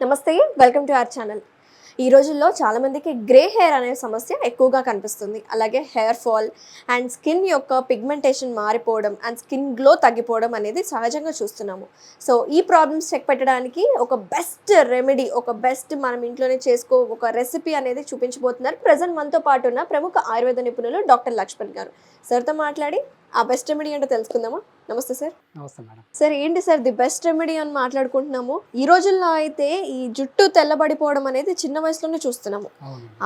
నమస్తే welcome to our channel. ఈ రోజుల్లో చాలామందికి గ్రే హెయిర్ అనే సమస్య ఎక్కువగా కనిపిస్తుంది. అలాగే హెయిర్ ఫాల్ అండ్ స్కిన్ యొక్క పిగ్మెంటేషన్ మారిపోవడం అండ్ స్కిన్ గ్లో తగ్గిపోవడం అనేది సహజంగా చూస్తున్నాము. సో ఈ ప్రాబ్లమ్స్ చెక్ పెట్టడానికి ఒక బెస్ట్ రెమెడీ ఒక బెస్ట్ మనం ఇంట్లోనే చేసుకో ఒక రెసిపీ అనేది చూపించబోతున్నారు. ప్రజెంట్ మనతో పాటు ఉన్న ప్రముఖ ఆయుర్వేద నిపుణులు డాక్టర్ లక్ష్మణ్ గారు. సార్తో మాట్లాడి ఆ బెస్ట్ రెమెడీ ఏంటో తెలుసుకుందామా? నమస్తే సార్. నమస్తే మేడం. సార్ ఏంటి సార్ ది బెస్ట్ రెమెడీ అని మాట్లాడుకుంటున్నాము? ఈ రోజుల్లో అయితే ఈ జుట్టు తెల్లబడిపోవడం అనేది చిన్న వయసులోనే చూస్తున్నాము.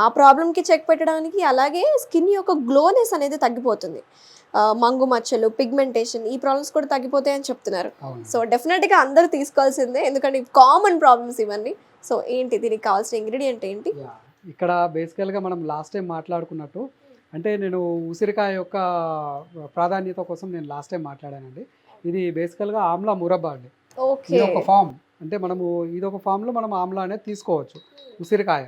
ఆ ప్రాబ్లంకి చెక్ పెట్టడానికి అలాగే స్కిన్ యొక్క గ్లోనెస్ అనేది తగ్గిపోతుంది. మంగు మచ్చలు పిగ్మెంటేషన్ ఈ ప్రాబ్లమ్స్ కూడా తగ్గిపోతాయని చెప్తున్నారు. సో డెఫినెట్గా అందరూ తీసుకోవాల్సిందే. ఎందుకంటే కామన్ ప్రాబ్లమ్స్ ఇవన్నీ. సో ఏంటి దీనికి కావాల్సిన ఇంగ్రీడియంట్ ఏంటి. ఇక్కడ బేసికల్గా మనం లాస్ట్ టైం మాట్లాడుకున్నట్టు అంటే నేను ఉసిరికాయ యొక్క ప్రాధాన్యత కోసం నేను లాస్ట్ టైం మాట్లాడానండి. ఇది బేసికల్గా ఆమ్లా మురబ్బా అండి. ఇది ఒక ఫామ్ అంటే మనము ఇది ఒక ఫామ్లో మనం ఆమ్లా అనేది తీసుకోవచ్చు ఉసిరికాయ.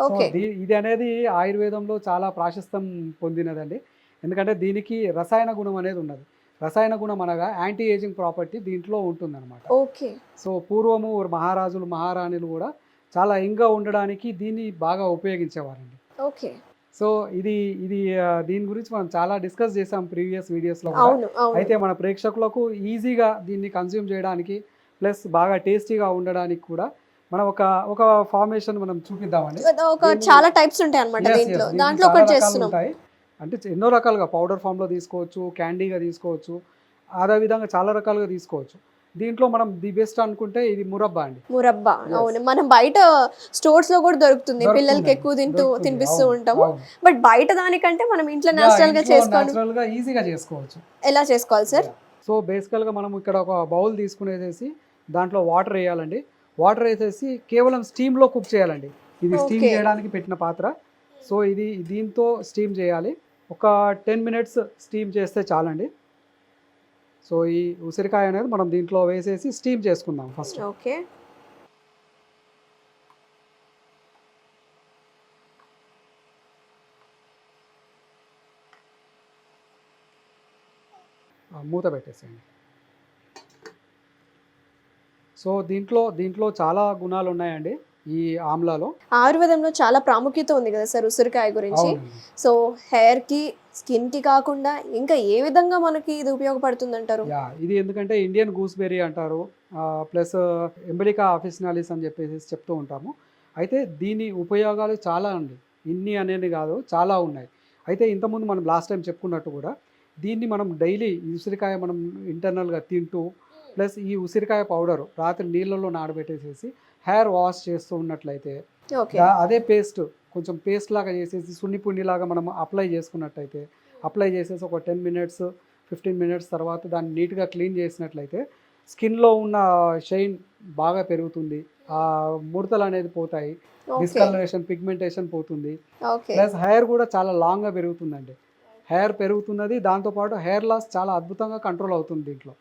ఓకే. దీ- ఇది అనేది ఆయుర్వేదంలో చాలా ప్రాశస్తం పొందినదండి. ఎందుకంటే దీనికి రసాయన గుణం అనేది ఉన్నది. రసాయన గుణం అనగా యాంటీ ఏజింగ్ ప్రాపర్టీ దీంట్లో ఉంటుందన్నమాట. ఓకే. సో పూర్వము మహారాజులు మహారాణులు కూడా చాలా యంగ్గా ఉండడానికి దీన్ని బాగా ఉపయోగించేవారండి. ఓకే. సో ఇది ఇది దీని గురించి మనం చాలా డిస్కస్ చేసాం ప్రీవియస్ వీడియోస్లో అయితే మన ప్రేక్షకులకు ఈజీగా దీన్ని కన్జ్యూమ్ చేయడానికి ప్లస్ బాగా టేస్టీగా ఉండడానికి కూడా మనం ఒక ఒక ఫార్మేషన్ మనం చూపిద్దామండి. ఒక చాలా టైప్స్ ఉంటాయి దీంట్లో. ఒకటి చేస్తున్నాం. అంటే ఎన్నో రకాలుగా పౌడర్ ఫామ్లో తీసుకోవచ్చు క్యాండీగా తీసుకోవచ్చు అదే విధంగా చాలా రకాలుగా తీసుకోవచ్చు. దీంట్లో మనం ది బెస్ట్ అనుకుంటే ఇది మురబ్బా అండి. మురబ్బా. అవును. మనం బయట స్టోర్స్లో కూడా దొరుకుతుంది. పిల్లలకి. ఎక్కువ తింటూ. తినిపిస్తూ ఉంటాము. బట్ బయట దానికంటే మనం ఇంట్లో నేచురల్గా గా ఈజీగా చేసుకోవచ్చు. ఎలా చేసుకోవాలి సార్ సో బేసికల్గా మనం ఇక్కడ ఒక బౌల్ తీసుకునేసేసి దాంట్లో వాటర్ వేయాలండి. వాటర్ వేసేసి కేవలం స్టీమ్లో కుక్ చేయాలండి. ఇది స్టీమ్. చేయడానికి పెట్టిన పాత్ర. సో ఇది దీంతో స్టీమ్ చేయాలి. ఒక టెన్ మినిట్స్ స్టీమ్ చేస్తే చాలండి. సో ఈ ఉసిరికాయ అనేది మనం దీంట్లో వేసేసి స్టీమ్ చేసుకుందాం ఫస్ట్. ఓకే. మూత పెట్టేసేయండి. సో దీంట్లో దీంట్లో చాలా గుణాలు ఉన్నాయండి ఈ ఆమ్లాలో? ఆయుర్వేదంలో చాలా ప్రాముఖ్యత ఉంది కదా సార్ ఉసిరికాయ గురించి. సో హెయిర్కి స్కిన్కి కాకుండా ఇంకా ఏ విధంగా మనకి ఇది ఉపయోగపడుతుంది అంటారు ఇది ఎందుకంటే ఇండియన్ గూస్బెర్రీ అంటారు. ప్లస్ ఎంబలికా ఆఫిసినాలిస్ అని చెప్పేసి చెప్తూ ఉంటాము. అయితే దీని ఉపయోగాలు చాలా అండి. ఇన్ని అనేది కాదు చాలా ఉన్నాయి. అయితే ఇంతకుముందు మనం లాస్ట్ టైం చెప్పుకున్నట్టు కూడా దీన్ని మనం డైలీ ఈ ఉసిరికాయ మనం ఇంటర్నల్గా తింటూ ప్లస్ ఈ ఉసిరికాయ పౌడర్ రాత్రి నీళ్ళలో నానబెట్టేసేసి హెయిర్ వాష్ చేస్తూ ఉన్నట్లయితే అదే పేస్ట్ కొంచెం పేస్ట్ లాగా చేసేసి సున్ని పుండి లాగా మనం అప్లై చేసుకున్నట్టయితే అప్లై చేసేసి ఒక టెన్ మినిట్స్ ఫిఫ్టీన్ మినిట్స్ తర్వాత దాన్ని నీట్గా క్లీన్ చేసినట్లయితే స్కిన్లో ఉన్న షైన్ బాగా పెరుగుతుంది. ఆ ముడతలు అనేది పోతాయి. డిస్కలరేషన్ పిగ్మెంటేషన్ పోతుంది. ప్లస్ హెయిర్ కూడా చాలా లాంగ్గా పెరుగుతుందండి. హెయిర్ పెరుగుతున్నది దాంతోపాటు హెయిర్ లాస్ చాలా అద్భుతంగా కంట్రోల్ అవుతుంది దీంట్లో.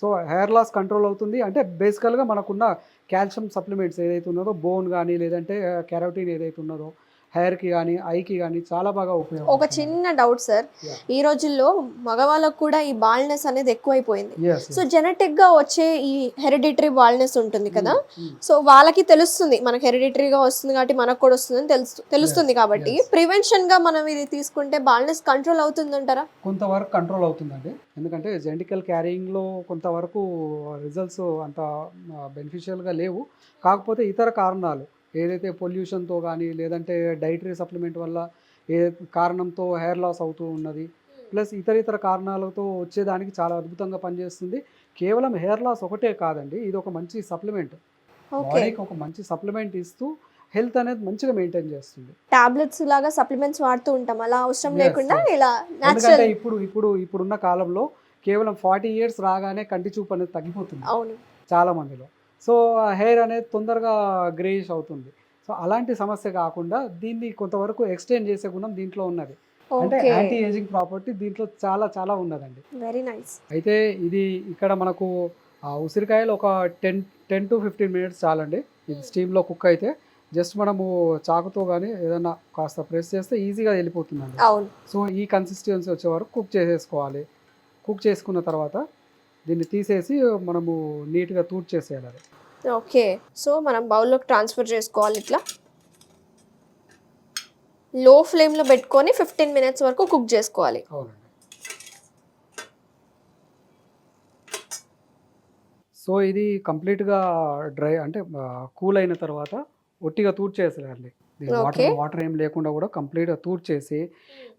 సో హెయిర్ లాస్ కంట్రోల్ అవుతుంది. అంటే బేసికల్గా మనకున్న కాల్షియం సప్లిమెంట్స్ ఏదైతే ఉన్నదో బోన్ కానీ లేదంటే uh, కెరోటిన్ ఏదైతే ఉన్నదో హెయిర్కి కానీ ఐకి కానీ చాలా బాగా ఉపయోగం ఒక చిన్న డౌట్ సార్. ఈ రోజుల్లో మగవాళ్ళకు కూడా ఈ బాల్నెస్ అనేది ఎక్కువైపోయింది. సో. జెనెటిక్గా వచ్చే ఈ హెరిడిటరీ బాల్నెస్ ఉంటుంది కదా? Mm, mm. సో వాళ్ళకి తెలుస్తుంది. మనకి హెరిడిటరీగా వస్తుంది కాబట్టి మనకు కూడా వస్తుందని తెలుసు తెలుస్తుంది కాబట్టి. ప్రివెన్షన్గా మనం ఇది తీసుకుంటే బాల్నెస్ కంట్రోల్ అవుతుందంటారా? కొంతవరకు కంట్రోల్ అవుతుందండి. ఎందుకంటే జెంటికల్ క్యారింగ్లో కొంతవరకు రిజల్ట్స్ అంత బెనిఫిషియల్గా లేవు. కాకపోతే ఇతర కారణాలు. ఏదైతే పొల్యూషన్తో కానీ లేదంటే డైటరీ సప్లిమెంట్ వల్ల ఏ కారణంతో హెయిర్ లాస్ అవుతూ ఉన్నది ప్లస్ ఇతర ఇతర కారణాలతో వచ్చేదానికి చాలా అద్భుతంగా పనిచేస్తుంది. కేవలం హెయిర్ లాస్ ఒకటే కాదండి ఇది ఒక మంచి సప్లిమెంట్. బాడీకి ఒక మంచి సప్లిమెంట్ ఇస్తూ హెల్త్ అనేది మంచిగా మెయింటైన్ చేస్తుంది. టాబ్లెట్స్ లాగా సప్లిమెంట్స్ వాడుతూ ఉంటాం అలా అవసరం లేకుండా. ఇలా ఎందుకంటే ఇప్పుడు ఇప్పుడు ఇప్పుడున్న కాలంలో కేవలం ఫార్టీ ఇయర్స్ రాగానే కంటి చూపు అనేది తగ్గిపోతుంది. అవును. చాలా మందిలో. సో హెయిర్ అనేది తొందరగా గ్రేయిష్ అవుతుంది. సో అలాంటి సమస్య కాకుండా దీన్ని కొంతవరకు ఎక్స్టెండ్ చేసే గుణం దీంట్లో ఉన్నది. అంటే యాంటీ ఏజింగ్ ప్రాపర్టీ దీంట్లో చాలా చాలా ఉన్నదండి. Very nice. అయితే ఇది ఇక్కడ మనకు ఉసిరికాయలు ఒక ten ten to fifteen minutes చాలండి. ఇది స్టీమ్లో కుక్ అయితే జస్ట్ మనము చాకుతో కానీ ఏదైనా కాస్త ప్రెస్ చేస్తే ఈజీగా వెళ్ళిపోతుందండి. సో ఈ కన్సిస్టెన్సీ వచ్చే వరకు కుక్ చేసేసుకోవాలి. కుక్ చేసుకున్న తర్వాత దీన్ని తీసేసి మనము నీట్గా తూడ్ చేసేయాలి అది. ఓకే. సో మనం బౌల్లోకి ట్రాన్స్ఫర్ చేసుకోవాలి ఇట్లా. లో ఫ్లేమ్లో పెట్టుకొని ఫిఫ్టీన్ మినిట్స్ వరకు కుక్ చేసుకోవాలి. అవునండి. సో ఇది కంప్లీట్గా డ్రై అంటే కూల్ అయిన తర్వాత ఒట్టిగా తూడ్ చేసేయాలి వాటర్. వాటర్ ఏం లేకుండా కూడా కంప్లీట్గా తూడ్ చేసి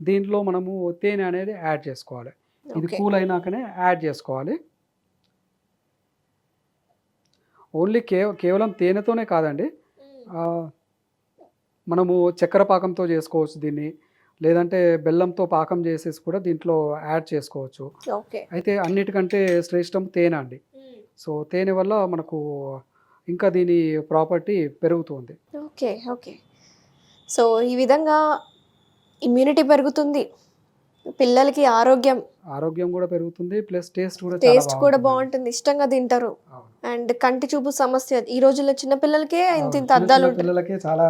దీంట్లో మనము తేనె అనేది యాడ్ చేసుకోవాలి. ఇది కూల్ అయినాకనే యాడ్ చేసుకోవాలి. ఓన్లీ కే కేవలం తేనెతోనే కాదండి. మనము చక్కెర పాకంతో చేసుకోవచ్చు దీన్ని. లేదంటే బెల్లంతో పాకం చేసేసి కూడా దీంట్లో యాడ్ చేసుకోవచ్చు. ఓకే. అయితే అన్నిటికంటే శ్రేష్టం తేనె అండి. సో తేనె వల్ల మనకు ఇంకా దీని ప్రాపర్టీ పెరుగుతుంది. Okay okay. సో ఈ విధంగా ఇమ్యూనిటీ పెరుగుతుంది. పిల్లలకి ఆరోగ్యం ఆరోగ్యం కూడా పెరుగుతుంది ప్లస్ టేస్ట్ కూడా టేస్ట్ కూడా బాగుంటుంది. ఇష్టంగా తింటారు. అండ్ కంటి చూపు సమస్య ఈ రోజుల్లో చిన్న పిల్లలకే ఇంత. ఇంత అద్దాలు పిల్లలకి చాలా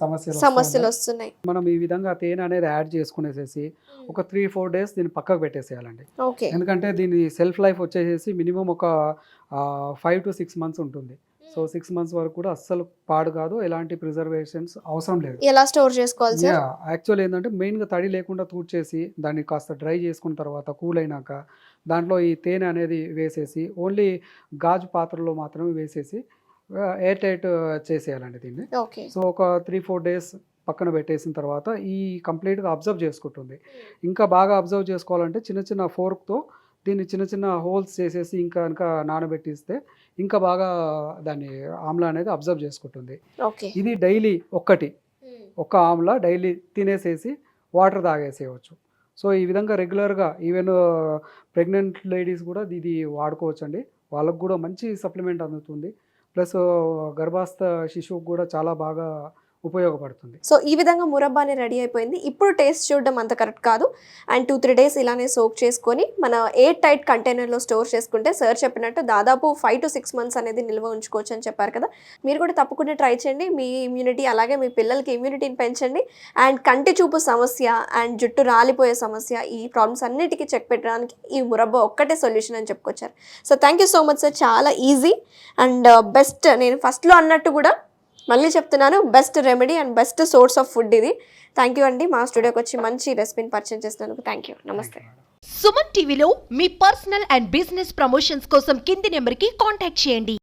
సమస్యలు సమస్యలు వస్తున్నాయి. మనం ఈ విధంగా తేనె అనేది యాడ్ చేసుకునేసేసి ఒక త్రీ ఫోర్ డేస్ దీన్ని పక్కకు పెట్టేసేయాలండి ఓకే ఎందుకంటే దీని సెల్ఫ్ లైఫ్ వచ్చేసేసి మినిమం ఒక ఫైవ్ టు సిక్స్ మంత్స్ ఉంటుంది సో సిక్స్ మంత్స్ వరకు కూడా అస్సలు పాడు కాదు. ఎలాంటి ప్రిజర్వేషన్స్ అవసరం లేదు. ఎలా స్టోర్ చేసుకోవాలి యా యాక్చువల్ ఏంటంటే మెయిన్గా తడి లేకుండా తూడ్చేసి దాన్ని కాస్త డ్రై చేసుకున్న తర్వాత కూల్ అయినాక దాంట్లో ఈ తేనె అనేది వేసేసి ఓన్లీ గాజు పాత్రలో మాత్రమే వేసేసి ఎయిర్ టైట్ చేసేయాలండి దీన్ని. సో ఒక త్రీ ఫోర్ డేస్ పక్కన పెట్టేసిన తర్వాత ఈ కంప్లీట్గా అబ్జర్వ్ చేసుకుంటుంది. ఇంకా బాగా అబ్జర్వ్ చేసుకోవాలంటే చిన్న చిన్న ఫోర్క్తో దీన్ని చిన్న చిన్న హోల్స్ చేసేసి ఇంకా ఇంకా నానబెట్టిస్తే ఇంకా బాగా దాన్ని ఆమ్లా అనేది అబ్జర్వ్ చేసుకుంటుంది. ఇది డైలీ ఒక్కటి. ఒక్క ఆమ్లా డైలీ తినేసేసి వాటర్ తాగేసేయవచ్చు సో ఈ విధంగా రెగ్యులర్గా ఈవెన్ ప్రెగ్నెంట్ లేడీస్ కూడా ఇది వాడుకోవచ్చు అండి వాళ్ళకు కూడా మంచి సప్లిమెంట్ అందుతుంది. ప్లస్ గర్భాస్థ శిశువుకు కూడా చాలా బాగా ఉపయోగపడుతుంది. సో ఈ విధంగా మురబ్బాని రెడీ అయిపోయింది. ఇప్పుడు టేస్ట్ చూడడం అంత కరెక్ట్ కాదు. అండ్ టూ త్రీ డేస్ ఇలానే సోక్ చేసుకొని మన ఎయిర్ టైట్ కంటైనర్లో స్టోర్ చేసుకుంటే సార్ చెప్పినట్టు దాదాపు ఫైవ్ టు సిక్స్ మంత్స్ అనేది నిల్వ ఉంచుకోవచ్చు అని చెప్పారు కదా. మీరు కూడా తప్పకుండా ట్రై చేయండి. మీ ఇమ్యూనిటీ అలాగే మీ పిల్లలకి ఇమ్యూనిటీని పెంచండి. అండ్ కంటి చూపు సమస్య అండ్ జుట్టు రాలిపోయే సమస్య ఈ ప్రాబ్లమ్స్ అన్నిటికీ చెక్ పెట్టడానికి ఈ మురబ్బా ఒక్కటే సొల్యూషన్ అని చెప్పుకొచ్చారు. So thank you so much sir చాలా ఈజీ అండ్ uh, బెస్ట్ నేను ఫస్ట్లో అన్నట్టు కూడా మళ్ళీ చెప్తున్నాను best remedy and best source of food ఇది. థ్యాంక్ యూ అండి. మా స్టూడియోకి వచ్చి మంచి రెసిపీని పరిచయం చేసినందుకు థ్యాంక్ యూ నమస్తే. సుమన్ టీవీలో మీ పర్సనల్ అండ్ బిజినెస్ ప్రమోషన్స్ కోసం కింది నెంబర్కి కాంటాక్ట్ చేయండి.